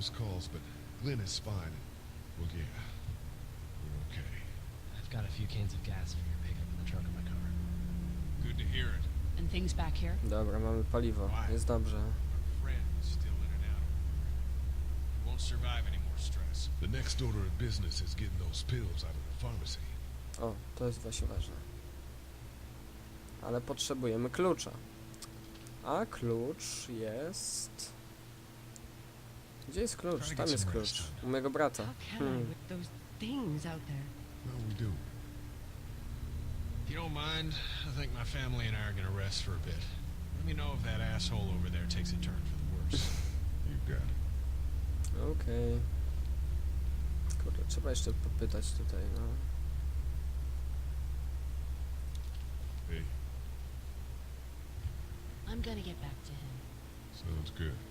had some close calls, but Glenn is fine. Well, yeah, we're okay. I've got a few cans of gas for your pickup in the trunk of my car. Good to hear it. And things back here? Dobra, mamy paliwo. Jest dobrze. Our friend is still in and out. He won't survive any more stress. The next order of business is getting those pills out of the pharmacy. O, to jest właśnie ważne. Ale potrzebujemy klucza. A klucz jest... Gdzie jest klucz? Tam jest klucz. U mojego brata. Hmm. with those things out there? No, we do. If you don't mind, I think my family and I are gonna rest for a bit. Let me know if that asshole over there takes a turn for the worse. You got it. Okej. Kurde, trzeba jeszcze popytać tutaj, no. Hey, I'm gonna get back to him. sounds good.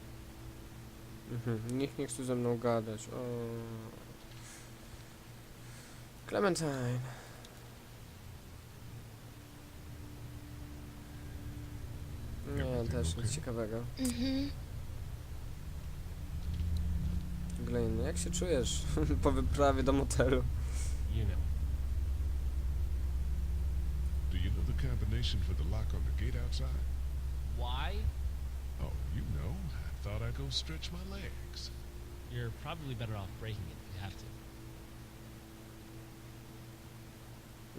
Mhm. Nikt nie chce ze mną gadać. O. Clementine. Nie, też okay? nic ciekawego. Mm-hmm. Glenn, jak się czujesz po wyprawie do motelu? You know. Do you know the combination for the lock on the gate outside? Why? Oh, you know. I thought I'd go stretch my legs. You're probably better off breaking it if you have to.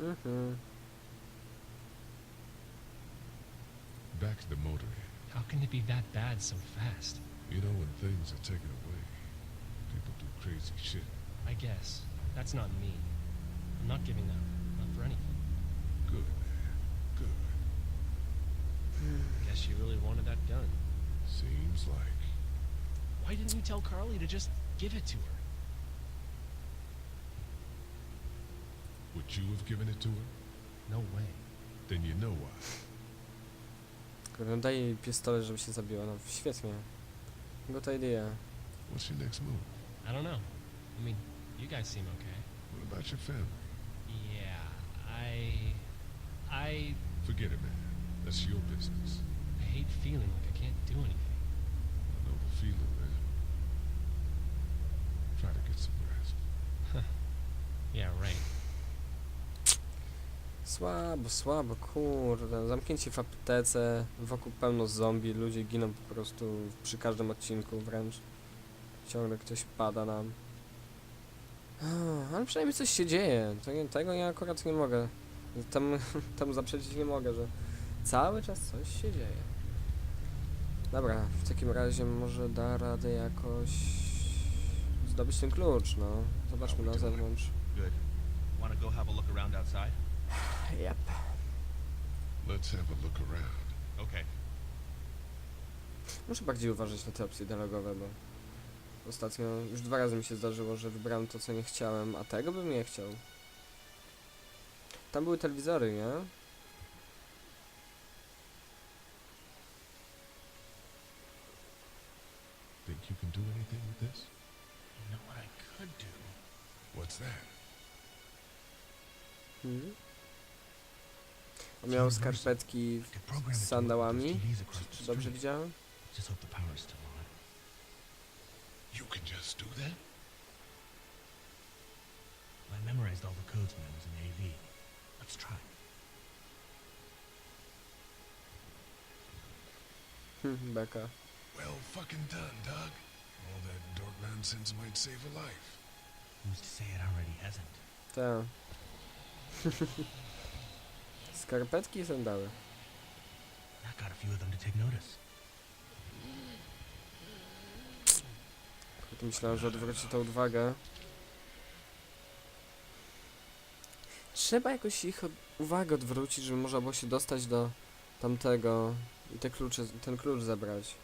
Mm-hmm. Back to the motor. How can it be that bad so fast? You know, when things are taken away, people do crazy shit. I guess. That's not me. I'm not giving up. Not for anything. Good, man. Good. Guess you really wanted that gun. Seems like. Why didn't you tell Carly to just give it to her? Would you have given it to her? No way. Then you know why. Kurde, daj jej pistolet, żeby się zabiła. No, świetnie. Good idea. What's your next move? I don't know. I mean, you guys seem okay. What about your family? Yeah, I. I. Forget it, man. That's your business. I hate feeling like I can't do anything. I know the feeling, man. Try to get some rest. Yeah, right. Słabo, słabo, kurde. Zamknięci w aptece, wokół pełno zombie, ludzie giną po prostu przy każdym odcinku wręcz. Ciągle ktoś pada nam. Ah, Ale przynajmniej coś się dzieje. Tego, tego ja akurat nie mogę. Tam, tam zaprzeczyć nie mogę, że cały czas coś się dzieje. Dobra, w takim razie może da radę jakoś zdobyć ten klucz, no. Zobaczmy na zewnątrz. Good. Want to go have a look around outside? Yep. Let's have a look around. Okay. Muszę bardziej uważać na te opcje dialogowe, bo ostatnio już dwa razy mi się zdarzyło, że wybrałem to, co nie chciałem, a tego bym nie chciał. Tam były telewizory, nie? Think you can do anything with this? You know what I could do? What's that? Hmm? On miał skarpetki z sandałami. Czy dobrze widziałem? You can just do that? I memorized all the codes when I was in AV. Let's try. Hmm, beka. Well fucking done, Doug. All that dork nonsense might save a life. Who's to say it already hasn't? Ta. Skarpetki i sandały. That got a few of them to take notice. Kurde, Myślałem, że odwróci tą uwagę. Trzeba jakoś ich od uwagę odwrócić, żeby można było się dostać do tamtego i te klucze, ten klucz zebrać.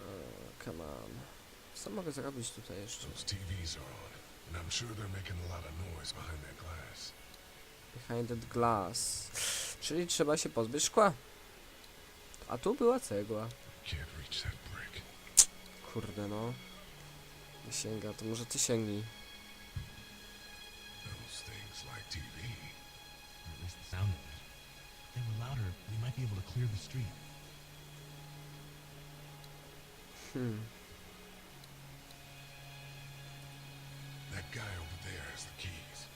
Uh, come on. Co mogę zrobić tutaj jeszcze? Those TVs are on, and I'm sure they're making a lot of noise behind that glass. Behind that glass. Czyli trzeba się pozbyć szkła. A tu była cegła. Can't reach that brick. Kurde no. Nie sięga, to może ty sięgnij. Those things like TV. Or at least the sound of it. If they were louder, we might be able to clear the street. Hmm. That guy over there has the keys.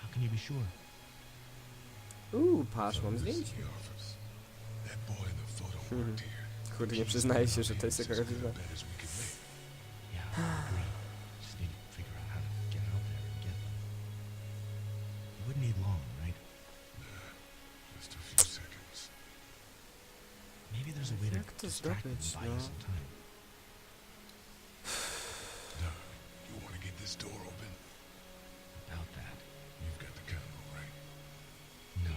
How can you be sure? Mam zdjęcie. Hmm. Kurde, nie przyznaję się, że to jest jakaś dziwna. A way to Jak to distract them, zdobyć, buy you no? time. Doug, you want to get this door open? About that. You've got the candle, right? No.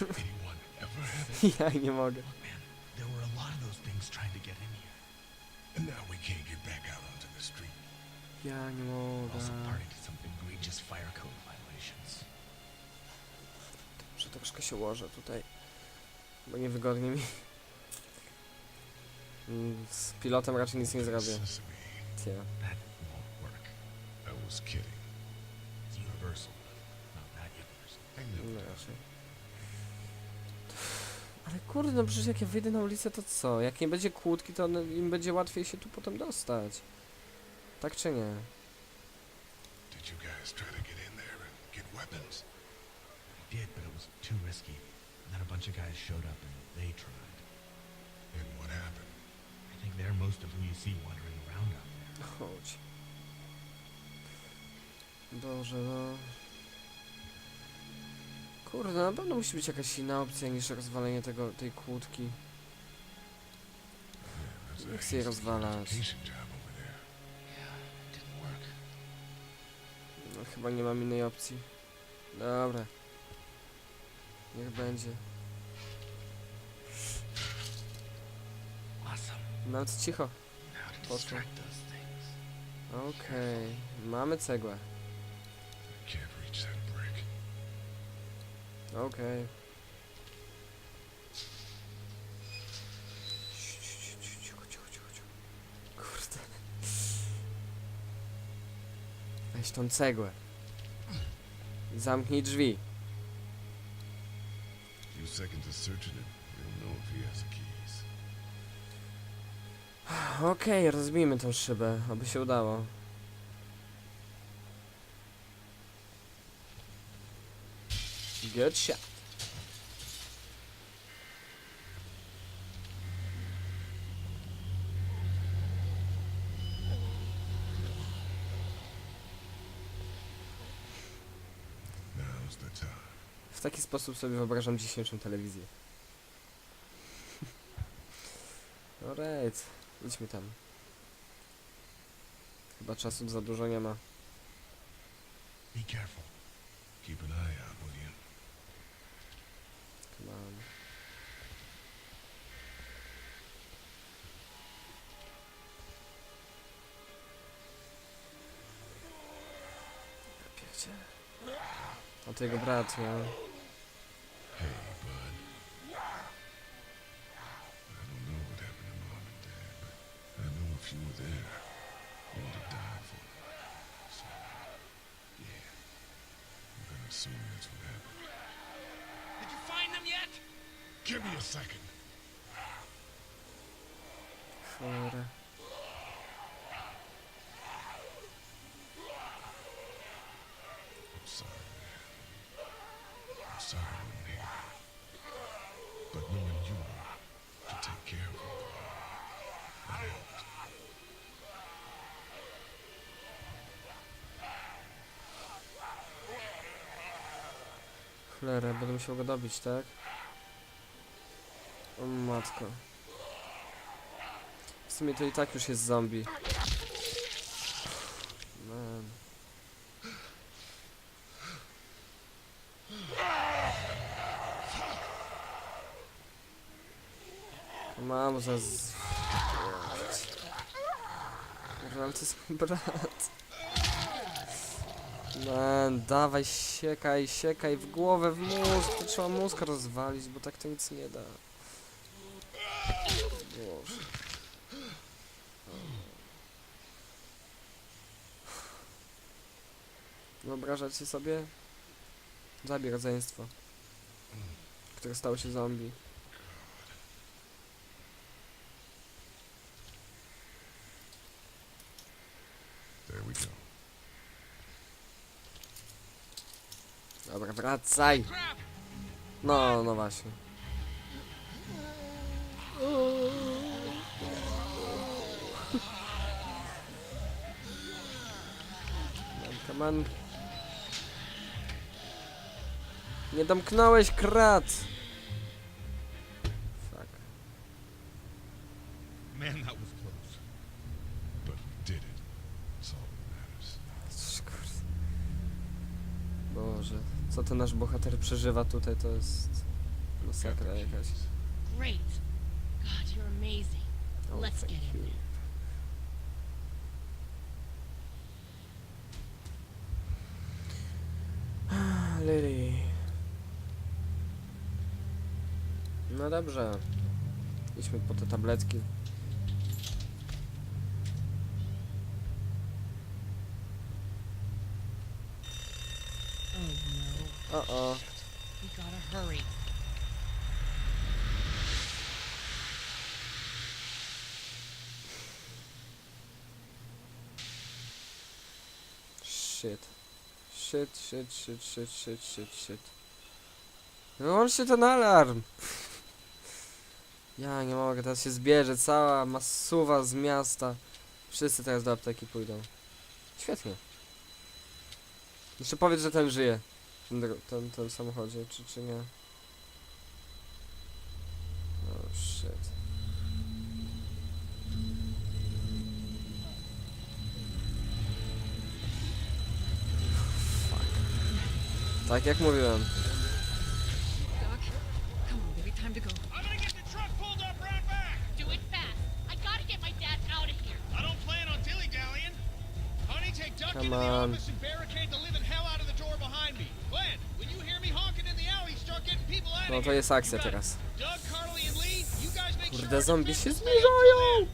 Did anyone ever have it? Nie mogę. Look, man, there were a lot of those things trying to get in here. And now we can't get back out onto the street. Ja nie Also uh, party to some egregious fire code violations. Że troszkę się łożę tutaj. Bo niewygodnie mi. Z pilotem raczej nic nie zrobię. No raczej. Ale kurde, no przecież jak ja wyjdę na ulicę, to co? Jak nie będzie kłódki, to im będzie łatwiej się tu potem dostać. Tak czy nie? Did you guys try to get in there and get weapons? I did, but it was too risky. And then a bunch of guys showed up and they tried. And what happened? Think they're most of who you see wandering around out there. Chodź. Boże, no. Kurde, na pewno musi być jakaś inna opcja niż rozwalenie tego, tej kłódki. That's Nie a chcę jej hasty rozwalać. education job over there. Yeah, it didn't work. No chyba nie mam innej opcji. Dobra. Niech będzie. Awesome. Nawet cicho. Now to Poszło. distract those things. Okej. Mamy cegłę. I can't reach that brick. Okej. Cicho. Kurde. Weź tą cegłę. Zamknij drzwi. few seconds of searching we don't know if he has the keys. Okej, rozbijmy tą szybę, aby się udało. Good shot. W taki sposób sobie wyobrażam dzisiejszą telewizję. Alright, idźmy tam. Chyba czasu za dużo nie ma. Be careful. Keep an eye out, will you? Come on. Ja pierdzielę. A to jego brat, no. Hey, if you were there, you would have died for them. So, yeah. I'm gonna assume that's what happened. Did you find them yet? Give me a second. Cholera. Cholera, będę musiał go dobić, tak? O matko. W sumie to i tak już jest zombie. Man. Mam za z... Ale to jest mój brat. Man, dawaj, siekaj, siekaj w głowę, w mózg. To trzeba mózg rozwalić, bo tak to nic nie da. Boże. Wyobrażacie sobie? Zabij rodzeństwo, które stało się zombie. There we go. Dobra, wracaj. No, no właśnie. Come on. Nie domknąłeś krat! Fuck. Man, that was close. But we did it. That's all that matters. Kurde. Boże, co nasz bohater przeżywa tutaj, to jest masakra jakaś. Great. God, you're amazing. Oh, Let's thank get in you. there. Lily. No dobrze. Idźmy po te tabletki. Oh no. O o. We gotta hurry. Shit. Shit, shit, shit, shit, shit, shit, shit. Wyłączcie ten alarm! Ja nie mogę, teraz się zbierze cała masuwa z miasta. Wszyscy teraz do apteki pójdą. Świetnie. Jeszcze powiedz, że ten żyje. Ten, ten w samochodzie, czy, czy nie? Oh shit. Fuck. Tak jak mówiłem. Come on, No to jest akcja teraz. Kurde, zombie się zbliżają!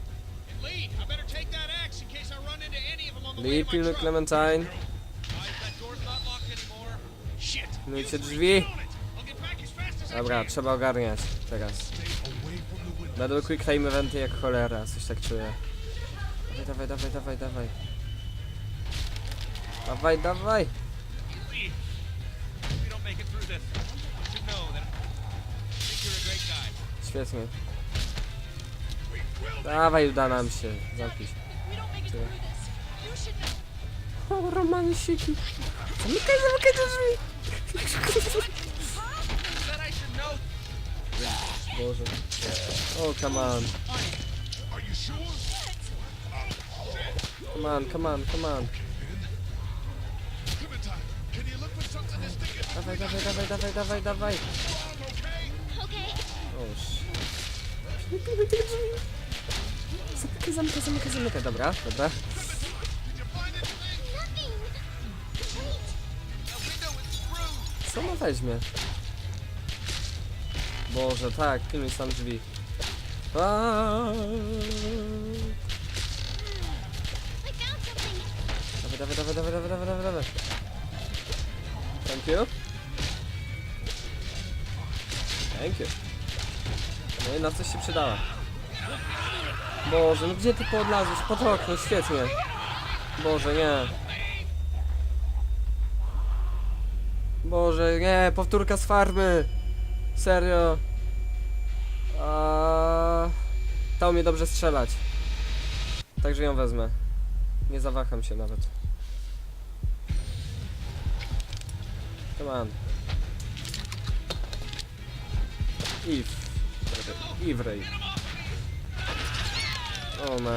Lee, pilnuj. Clementine. Pilnujcie drzwi. Dobra, trzeba ogarniać teraz. Będą quick time eventy jak cholera, coś tak czuję. Dawaj, dawaj, dawaj, dawaj, dawaj. Dawaj, dawaj. Świetnie. Dawaj, uda nam się. Zamknij się. O, romansiki. Zamykaj, zamykaj te drzwi. Boże. O, come on. Come on, come on, come on. Dawaj, dawaj, dawaj, dawaj, dawaj, dawaj. on, okay? Okay. O, sz- Zamykaj, zamykaj, zamykaj, zamykaj. Dobra, dobra. Co ona weźmie? Boże, tak, pilnuj sam drzwi. Aaaa. Dawaj, dawaj, dawaj, dawaj, dawaj, dawaj, dawaj. Thank you. Thank you. No i na coś się przydała. Boże, no gdzie ty podlazłeś? Pod okno, świetnie. Boże, nie. Boże, nie, powtórka z farmy. Serio. A... Ta umie dobrze strzelać. Także ją wezmę. Nie zawaham się nawet. Come on. Eve. Eve Ray. O man.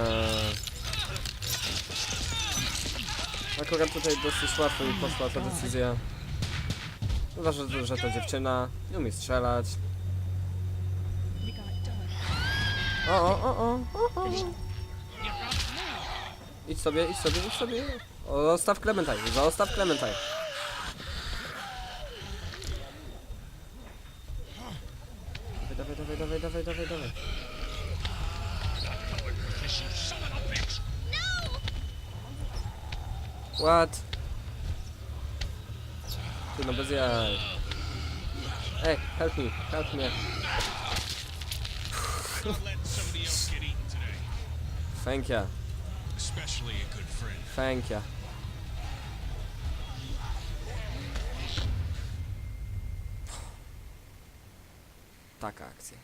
Akurat tutaj dosyć łatwo mi poszła ta decyzja. Uważam, że- że to dziewczyna nie umie strzelać. O, o, o, o, o, o. Idź sobie, idź sobie, idź sobie. O, Zostaw Clementine, zostaw Clementine. What? Ty no bez jaj. Ej, help me, help me. Thank you. Especially a good friend. Thank you. Taka akcja.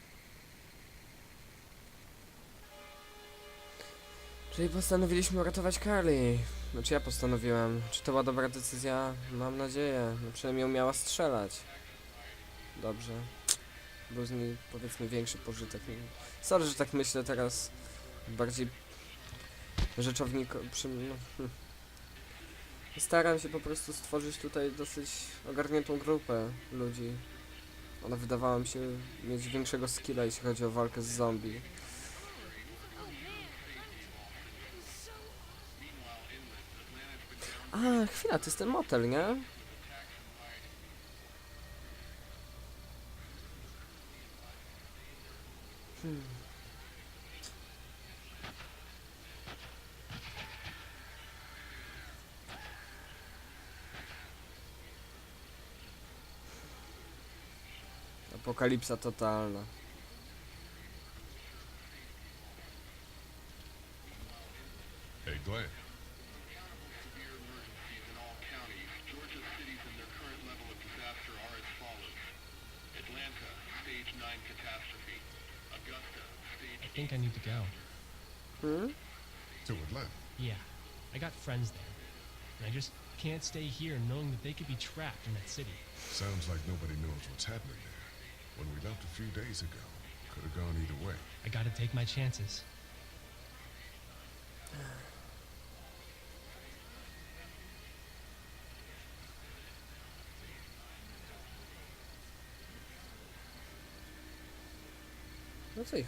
Czyli postanowiliśmy uratować Carly. Znaczy ja postanowiłem. Czy to była dobra decyzja? Mam nadzieję. No przynajmniej umiała strzelać. Dobrze. Był z niej powiedzmy większy pożytek. Sorry, że tak myślę teraz. Bardziej rzeczowniko... Przy, no, hm. Staram się po prostu stworzyć tutaj dosyć ogarniętą grupę ludzi. Ona wydawała mi się mieć większego skilla, jeśli chodzi o walkę z zombie. A, chwila, to jest ten motel, nie? Hmm. Apokalipsa totalna. To Yeah, I got friends there. And I just can't stay here knowing that they could be trapped in that city. Sounds like nobody knows what's happening there. When we left a few days ago, could have gone either way. I gotta take my chances. No co ich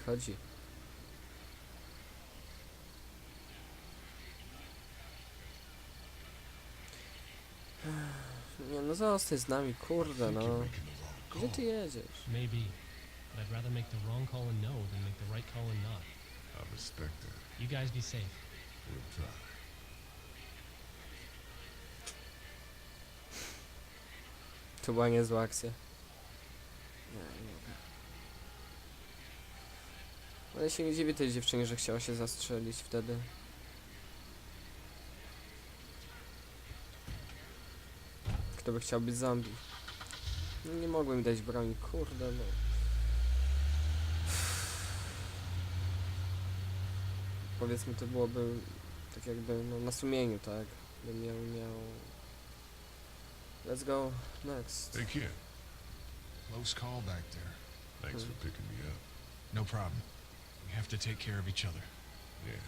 no, zostań z nami, kurde no. Gdzie ty jedziesz? Maybe. But I'd rather make the wrong call and no than make the right call and not. I respect that. You guys be safe. We'll try. To była niezła akcja. Nie, nie mogę. Ale się nie dziwię tej dziewczynie, że chciała się zastrzelić wtedy. Kto by chciał być zombie? No nie mogłem dać broni, kurde no. Powiedzmy to byłoby tak jakby no, na sumieniu, tak? Bym miał, miał... Let's go next. Hey, kid. Close call back there. Thanks for picking me up. No problem. We have to take care of each other. Yeah,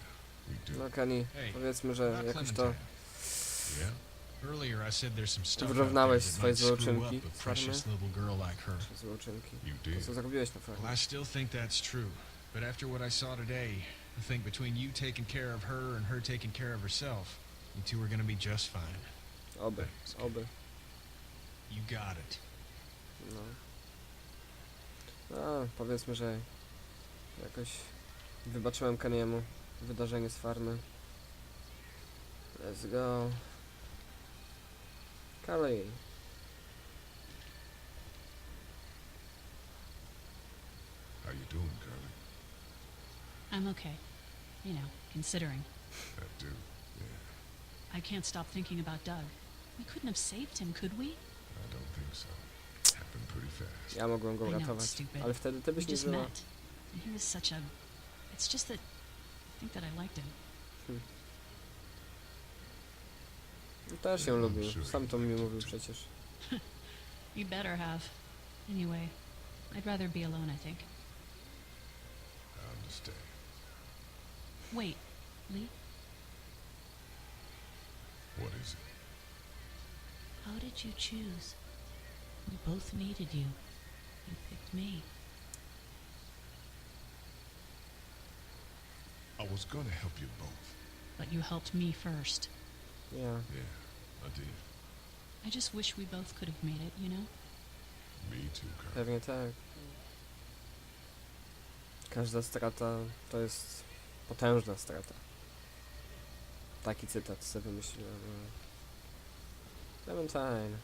we do. No Kenny, Hey, powiedzmy, że jakoś to. Yeah? Earlier I said there's some stuff out Wyrównałeś that swoje might screw złoczynki a z farmy? precious little girl like her. przez złoczynki. You To did. co zrobiłeś na Well, farmie? I still think that's true. But after what I saw today, I think between you taking care of her and her taking care of herself, you two are gonna be just fine. Oby, oby. You got it. No. No, powiedzmy, że jakoś wybaczyłem Kaniemu wydarzenie z farmy. Let's go. Kali. How are you doing, Carly? I'm okay. You know, considering. I do. Yeah, I can't stop thinking about Doug. We couldn't have saved him, could we? I don't think so. Happened pretty fast. Ja mogłem go I know, uratować. stupid. Ale wtedy ty We byś nie just żyła. met. And he was such a... It's just that... I think that I liked him. No, Też ją I'm lubił. sure Sam you to mi mówił przecież. You better have. Anyway, I'd rather be alone, I think. I understand. Wait, Lee, What is it? how did you choose? We both needed you. You picked me. I was gonna help you both. But you helped me first. Ja. Yeah, I did. I just wish we both could have made it, you know? Me too, Carly. Pewnie tak. Każda strata to jest potężna strata. Taki cytat sobie wymyśliłem. Clementine.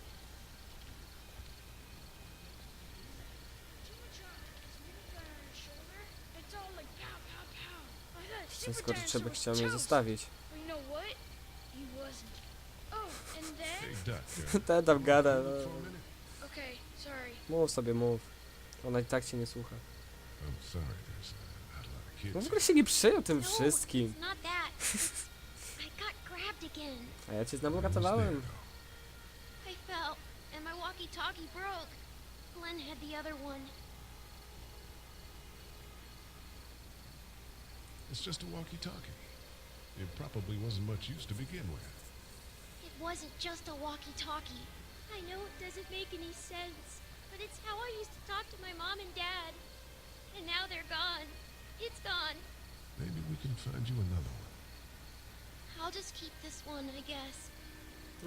Ten skorczyby chciał mnie zostawić. But you know what? He wasn't. Oh, and then? Hey, Doc. Uh, Ten tam gada. no. Okay, sorry. Mów sobie, mów. Ona i tak cię nie słucha. No w ogóle się nie przyjął tym No, wszystkim. A ja cię znowu ratowałem. It's just a walkie-talkie. It probably wasn't much use to begin with. It wasn't just a walkie-talkie. I know it doesn't make any sense, but it's how I used to talk to my mom and dad. And now they're gone. It's gone. Maybe we can find you another one. I'll just keep this one, I guess.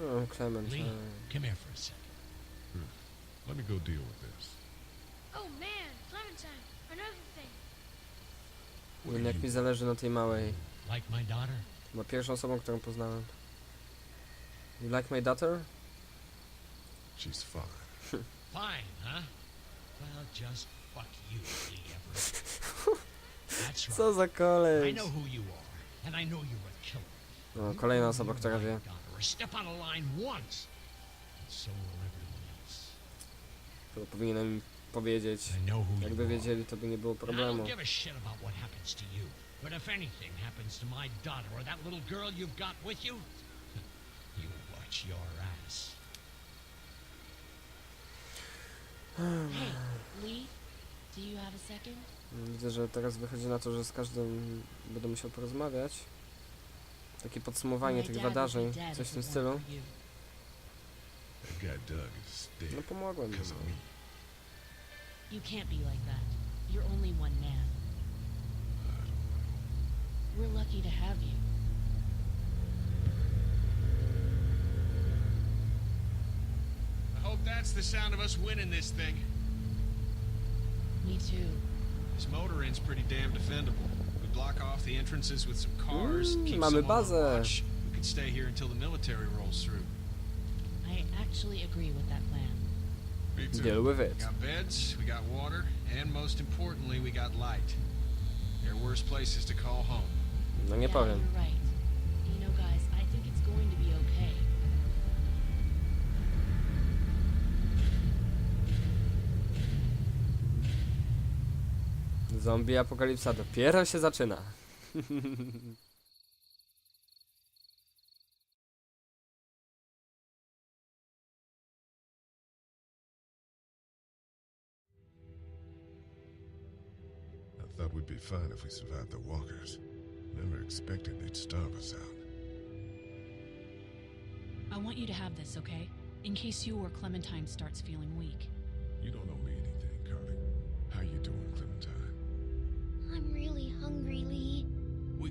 Oh, Clementine. Lee, come here for a second. Let me go deal with this. Oh man, Clementine, another thing. What do Jak you mi zależy na tej małej. Like my daughter? Była pierwszą osobą, którą poznałem. You like my daughter? She's fine. Fine, huh? Well, just fuck you, Lee Everett. That's right. Co za I koleś. know who you are, and I know you're a killer. No, kolejna osoba, która wie. Step on a line once, and so will everyone else. To powinienem im powiedzieć. I know who Jakby you are. wiedzieli, to by nie było I problemu. don't give a shit about what happens to you. But if anything happens to my daughter or that little girl you've got with you watch your ass. Hey, Lee, do you have a second? Widzę, że teraz wychodzi na to, że z każdym będę musiał porozmawiać. Takie podsumowanie tych wydarzeń, coś w tym stylu. for you. That guy Doug is dead No pomogłem. because of me. You can't be like that. You're only one man. I don't know. We're lucky to have you. That's the sound of us winning this thing. Me too. This motor inn's pretty damn defendable. We block off the entrances with some cars, Mm, keep mamy someone on bazę. watch. We could stay here until the military rolls through. I actually agree with that plan. Me Deal with it. We got beds, we got water, and most importantly, we got light. There are worse places to call home. No nie yeah, powiem. You're right. Zombie apokalipsa dopiero się zaczyna. I thought we'd be fine if we survived the walkers. Never expected they'd starve us out. I want you to have this, okay? In case you or Clementine starts feeling weak. You don't owe me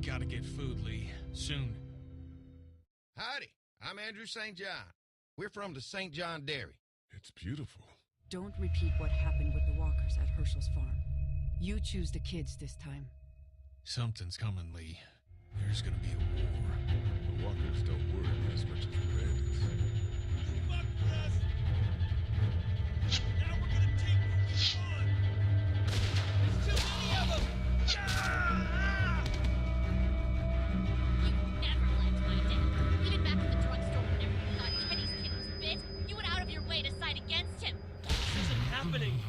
gotta get food, Lee. Soon. Howdy, I'm Andrew St. John. We're from the St. John Dairy. It's beautiful. Don't repeat what happened with the walkers at Herschel's farm. You choose the kids this time. Something's coming, Lee. There's gonna be a war. The walkers don't worry me as much as the bandits. You happening.